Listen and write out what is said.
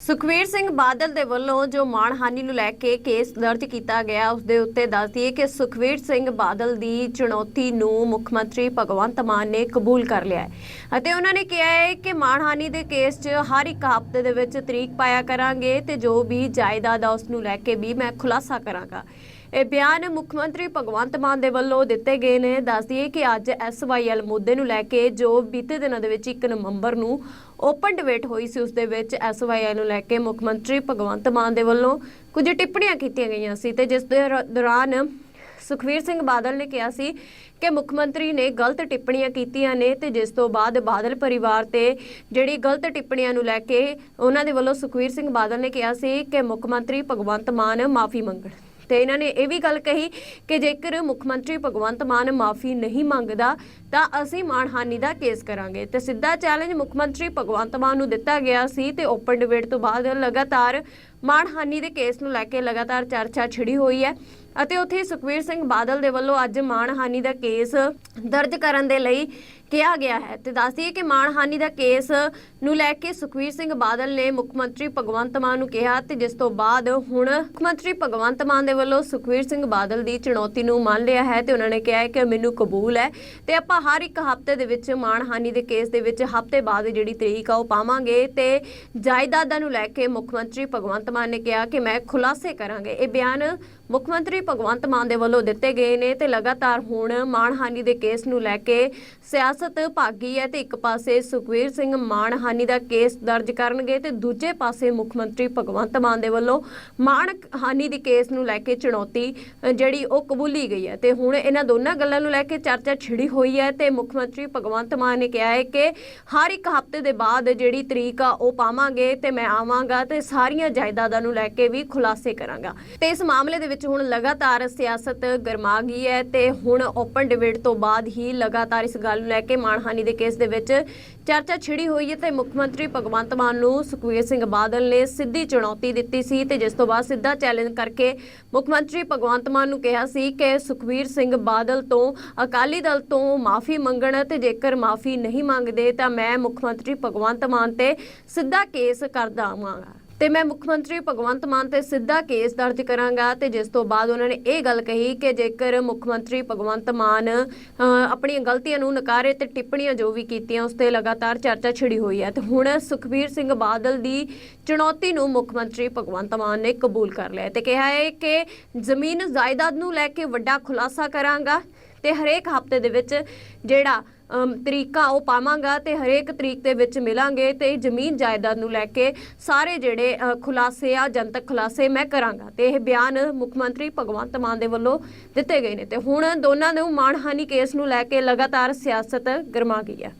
ਸੁਖਵੀਰ ਸਿੰਘ ਬਾਦਲ ਦੇ ਵੱਲੋਂ ਜੋ ਮਾਣਹਾਨੀ ਨੂੰ ਲੈ ਕੇ ਕੇਸ ਦਰਜ ਕੀਤਾ ਗਿਆ, ਉਸ ਦੇ ਉੱਤੇ ਦੱਸ ਕਿ ਸੁਖਵੀਰ ਸਿੰਘ ਬਾਦਲ ਦੀ ਚੁਣੌਤੀ ਨੂੰ ਮੁੱਖ ਮੰਤਰੀ ਭਗਵੰਤ ਮਾਨ ਨੇ ਕਬੂਲ ਕਰ ਲਿਆ ਹੈ ਅਤੇ ਉਹਨਾਂ ਨੇ ਕਿਹਾ ਹੈ ਕਿ ਮਾਣਹਾਨੀ ਦੇ ਕੇਸ 'ਚ ਹਰ ਇੱਕ ਹਫ਼ਤੇ ਦੇ ਵਿੱਚ ਤਰੀਕ ਪਾਇਆ ਕਰਾਂਗੇ ਤੇ ਜੋ ਵੀ ਜਾਇਦਾਦ ਆ, ਉਸ ਨੂੰ ਲੈ ਕੇ ਵੀ ਮੈਂ ਖੁਲਾਸਾ ਕਰਾਂਗਾ। ਇਹ ਬਿਆਨ ਮੁੱਖ ਮੰਤਰੀ ਭਗਵੰਤ ਮਾਨ ਦੇ ਵੱਲੋਂ ਦਿੱਤੇ ਗਏ ਨੇ। ਦੱਸ ਦਈਏ ਕਿ ਅੱਜ ਐਸਵਾਈਐਲ ਮੁੱਦੇ ਨੂੰ ਲੈ ਕੇ ਜੋ ਬੀਤੇ ਦਿਨਾਂ ਦੇ ਵਿੱਚ 1 ਨਵੰਬਰ ਨੂੰ ਓਪਨ ਡਿਬੇਟ ਹੋਈ ਸੀ, ਉਸ ਦੇ ਵਿੱਚ ਐਸਵਾਈਐਲ ਨੂੰ ਲੈ ਕੇ ਮੁੱਖ ਮੰਤਰੀ ਭਗਵੰਤ ਮਾਨ ਦੇ ਵੱਲੋਂ ਕੁਝ ਟਿੱਪਣੀਆਂ ਕੀਤੀਆਂ ਗਈਆਂ ਸੀ ਤੇ ਜਿਸ ਦੇ ਰ- ਦੌਰਾਨ ਸੁਖਵੀਰ ਸਿੰਘ ਬਾਦਲ ਨੇ ਕਿਹਾ ਸੀ ਕਿ ਮੁੱਖ ਮੰਤਰੀ ਨੇ ਗਲਤ ਟਿੱਪਣੀਆਂ ਕੀਤੀਆਂ ਨੇ ਤੇ ਜਿਸ ਤੋਂ ਬਾਅਦ ਬਾਦਲ ਪਰਿਵਾਰ ਤੇ ਜਿਹੜੀ ਗਲਤ ਟਿੱਪਣੀਆਂ ਨੂੰ ਲੈ ਕੇ ਉਹਨਾਂ ਦੇ ਵੱਲੋਂ ਸੁਖਵੀਰ ਸਿੰਘ ਬਾਦਲ ਨੇ ਕਿਹਾ ਸੀ ਕਿ ਮੁੱਖ ਮੰਤਰੀ ਭਗਵੰਤ ਮਾਨ ਮਾਫੀ ਮੰਗਣ। ਤੇ ਇਹਨਾਂ ਨੇ ਇਹ ਵੀ ਗੱਲ ਕਹੀ ਕਿ ਜੇਕਰ ਮੁੱਖ ਮੰਤਰੀ ਭਗਵੰਤ ਮਾਨ ਮਾਫੀ ਨਹੀਂ ਮੰਗਦਾ, ਤਾਂ ਅਸੀਂ ਮਾਣਹਾਨੀ ਦਾ ਕੇਸ ਕਰਾਂਗੇ। ਤੇ ਸਿੱਧਾ ਚੈਲੰਜ ਮੁੱਖ ਮੰਤਰੀ ਭਗਵੰਤ ਮਾਨ ਨੂੰ ਦਿੱਤਾ ਗਿਆ ਸੀ ਤੇ ਓਪਨ ਡਿਬੇਟ ਤੋਂ ਬਾਅਦ ਲਗਾਤਾਰ ਮਾਣਹਾਨੀ ਦੇ ਕੇਸ ਨੂੰ ਲੈ ਕੇ ਲਗਾਤਾਰ ਚਰਚਾ ਛਿੜੀ ਹੋਈ ਹੈ ਅਤੇ ਉੱਥੇ ਹੀ ਸੁਖਵੀਰ ਸਿੰਘ ਬਾਦਲ ਦੇ ਵੱਲੋਂ ਅੱਜ ਮਾਣਹਾਨੀ ਦਾ ਕੇਸ ਦਰਜ ਕਰਨ ਦੇ ਲਈ ਕਿਹਾ ਗਿਆ ਹੈ। ਤੇ ਦੱਸਦੀਏ ਕਿ ਮਾਣਹਾਨੀ ਦਾ ਕੇਸ ਨੂੰ ਲੈ ਕੇ ਸੁਖਵੀਰ ਸਿੰਘ ਬਾਦਲ ਨੇ ਮੁੱਖ ਮੰਤਰੀ ਭਗਵੰਤ ਮਾਨ ਨੂੰ ਕਿਹਾ ਤੇ ਜਿਸ ਤੋਂ ਬਾਅਦ ਹੁਣ ਮੁੱਖ ਮੰਤਰੀ ਭਗਵੰਤ ਮਾਨ ਦੇ ਵੱਲੋਂ ਸੁਖਵੀਰ ਸਿੰਘ ਬਾਦਲ ਦੀ ਚੁਣੌਤੀ ਨੂੰ ਮੰਨ ਲਿਆ ਹੈ ਤੇ ਉਹਨਾਂ ਨੇ ਕਿਹਾ ਹੈ ਕਿ ਮੈਨੂੰ ਕਬੂਲ ਹੈ ਤੇ ਆਪਾਂ ਹਰ ਇੱਕ ਹਫ਼ਤੇ ਦੇ ਵਿੱਚ ਮਾਣਹਾਨੀ ਦੇ ਕੇਸ ਦੇ ਵਿੱਚ ਹਫ਼ਤੇ ਬਾਅਦ ਜਿਹੜੀ ਤਰੀਕ ਆ ਉਹ ਪਾਵਾਂਗੇ ਤੇ ਜਾਇਦਾਦਾਂ ਨੂੰ ਲੈ ਕੇ ਮੁੱਖ ਮੰਤਰੀ ਭਗਵੰਤ ਮਾਨ ਨੇ ਕਿਹਾ ਕਿ ਮੈਂ ਖੁਲਾਸੇ ਕਰਾਂਗੇ। ਇਹ ਬਿਆਨ ਮੁੱਖ ਮੰਤਰੀ ਭਗਵੰਤ ਮਾਨ ਦੇ ਵੱਲੋਂ ਦਿੱਤੇ ਗਏ ਨੇ ਤੇ ਲਗਾਤਾਰ ਹੁਣ ਮਾਣਹਾਨੀ ਦੇ ਕੇਸ ਨੂੰ ਲੈ ਕੇ ਸਿਆਸਤ ਭਾਗੀ ਹੈ ਤੇ ਇੱਕ ਪਾਸੇ ਸੁਖਵੀਰ ਸਿੰਘ ਮਾਣਹਾਨੀ ਦਾ ਕੇਸ ਦਰਜ ਕਰਨਗੇ ਤੇ ਦੂਜੇ ਪਾਸੇ ਮੁੱਖ ਮੰਤਰੀ ਭਗਵੰਤ ਮਾਨ ਦੇ ਵੱਲੋਂ ਮਾਣਹਾਨੀ ਦੀ ਕੇਸ ਨੂੰ ਲੈ ਕੇ ਚੁਣੌਤੀ ਜਿਹੜੀ ਉਹ ਕਬੂਲੀ ਗਈ ਹੈ। ਤੇ ਹੁਣ ਇਹਨਾਂ ਦੋਨਾਂ ਗੱਲਾਂ ਨੂੰ ਲੈ ਕੇ ਚਰਚਾ ਛਿੜੀ ਹੋਈ ਹੈ ਤੇ ਮੁੱਖ ਮੰਤਰੀ ਭਗਵੰਤ ਮਾਨ ਨੇ ਕਿਹਾ ਹੈ ਕਿ ਹਰ ਇੱਕ ਹਫ਼ਤੇ ਦੇ ਬਾਅਦ ਜਿਹੜੀ ਤਰੀਕ ਆ, ਉਹ ਪਾਵਾਂਗੇ ਤੇ ਮੈਂ ਆਵਾਂਗਾ ਤੇ ਸਾਰੀਆਂ ਜਾਇਦਾਦਾਂ ਨੂੰ ਲੈ ਕੇ ਵੀ ਖੁਲਾਸੇ ਕਰਾਂਗਾ। ਤੇ ਇਸ ਮਾਮਲੇ ਦੇ ਵਿੱਚ ਹੁਣ ਲਗਾਤਾਰ ਸਿਆਸਤ ਗਰਮਾ ਗਈ ਹੈ ਤੇ ਹੁਣ ਓਪਨ ਡਿਬੇਟ ਤੋਂ ਬਾਅਦ ਹੀ ਲਗਾਤਾਰ ਇਸ ਗੱਲ ਨੂੰ ਲੈ ਕੇ ਮਾਣਹਾਨੀ ਦੇ ਕੇਸ ਦੇ ਵਿੱਚ ਚਰਚਾ ਛਿੜੀ ਹੋਈ ਹੈ ਤੇ ਮੁੱਖ ਮੰਤਰੀ ਭਗਵੰਤ ਮਾਨ ਨੂੰ ਸੁਖਵੀਰ ਸਿੰਘ ਬਾਦਲ ਨੇ ਸਿੱਧੀ ਚੁਣੌਤੀ ਦਿੱਤੀ ਸੀ ਤੇ ਜਿਸ ਤੋਂ ਬਾਅਦ ਸਿੱਧਾ ਚੈਲੰਜ ਕਰਕੇ ਮੁੱਖ ਮੰਤਰੀ ਭਗਵੰਤ ਮਾਨ ਨੂੰ ਕਿਹਾ ਸੀ ਕਿ ਸੁਖਵੀਰ ਸਿੰਘ ਬਾਦਲ ਤੋਂ ਅਕਾਲੀ ਦਲ ਤੋਂ ਮਾਫੀ ਮੰਗਣ ਤੇ ਜੇਕਰ ਮਾਫੀ ਨਹੀਂ ਮੰਗਦੇ ਤਾਂ ਮੈਂ ਮੁੱਖ ਮੰਤਰੀ ਭਗਵੰਤ ਮਾਨ ਤੇ ਸਿੱਧਾ ਕੇਸ ਕਰਦਾ ਆਵਾਂਗਾ। ਤੇ ਮੈਂ ਮੁੱਖ ਮੰਤਰੀ ਭਗਵੰਤ ਮਾਨ ਤੇ ਸਿੱਧਾ ਕੇਸ ਦਰਜ ਕਰਾਂਗਾ ਤੇ ਜਿਸ ਤੋਂ ਬਾਅਦ ਉਹਨਾਂ ਨੇ ਇਹ ਗੱਲ ਕਹੀ ਕਿ ਜੇਕਰ ਮੁੱਖ ਮੰਤਰੀ ਭਗਵੰਤ ਮਾਨ ਆਪਣੀਆਂ ਗਲਤੀਆਂ ਨੂੰ ਨਕਾਰੇ ਤੇ ਟਿੱਪਣੀਆਂ ਜੋ ਵੀ ਕੀਤੀਆਂ, ਉਸ ਤੇ ਲਗਾਤਾਰ ਚਰਚਾ ਛਿੜੀ ਹੋਈ ਹੈ ਤੇ ਹੁਣ ਸੁਖਬੀਰ ਸਿੰਘ ਬਾਦਲ ਦੀ ਚੁਣੌਤੀ ਨੂੰ ਮੁੱਖ ਮੰਤਰੀ ਭਗਵੰਤ ਮਾਨ ਨੇ ਕਬੂਲ ਕਰ ਲਿਆ ਹੈ ਤੇ ਕਿਹਾ ਹੈ ਕਿ ਜ਼ਮੀਨ ਜਾਇਦਾਦ ਨੂੰ ਲੈ ਕੇ ਵੱਡਾ ਖੁਲਾਸਾ ਕਰਾਂਗਾ ਤੇ ਹਰੇਕ ਹਫ਼ਤੇ ਦੇ ਵਿੱਚ ਜਿਹੜਾ ਤਰੀਕਾ ਉਹ ਪਾਵਾਂਗਾ ਤੇ ਹਰੇਕ ਤਰੀਕ ਦੇ ਵਿੱਚ ਮਿਲਾਂਗੇ ਤੇ ਜ਼ਮੀਨ ਜਾਇਦਾਦ ਨੂੰ ਲੈ ਕੇ ਸਾਰੇ ਜਿਹੜੇ ਖੁਲਾਸੇ ਆ, ਜਨਤਕ ਖੁਲਾਸੇ ਮੈਂ ਕਰਾਂਗਾ। ਤੇ ਇਹ ਬਿਆਨ ਮੁੱਖ ਮੰਤਰੀ ਭਗਵੰਤ ਮਾਨ ਦੇ ਵੱਲੋਂ ਦਿੱਤੇ ਗਏ ਨੇ। ਤੇ ਹੁਣ ਦੋਨਾਂ ਨੂੰ ਮਾਣਹਾਨੀ ਕੇਸ ਨੂੰ ਲੈ ਕੇ ਲਗਾਤਾਰ ਸਿਆਸਤ ਗਰਮਾ ਗਈ ਹੈ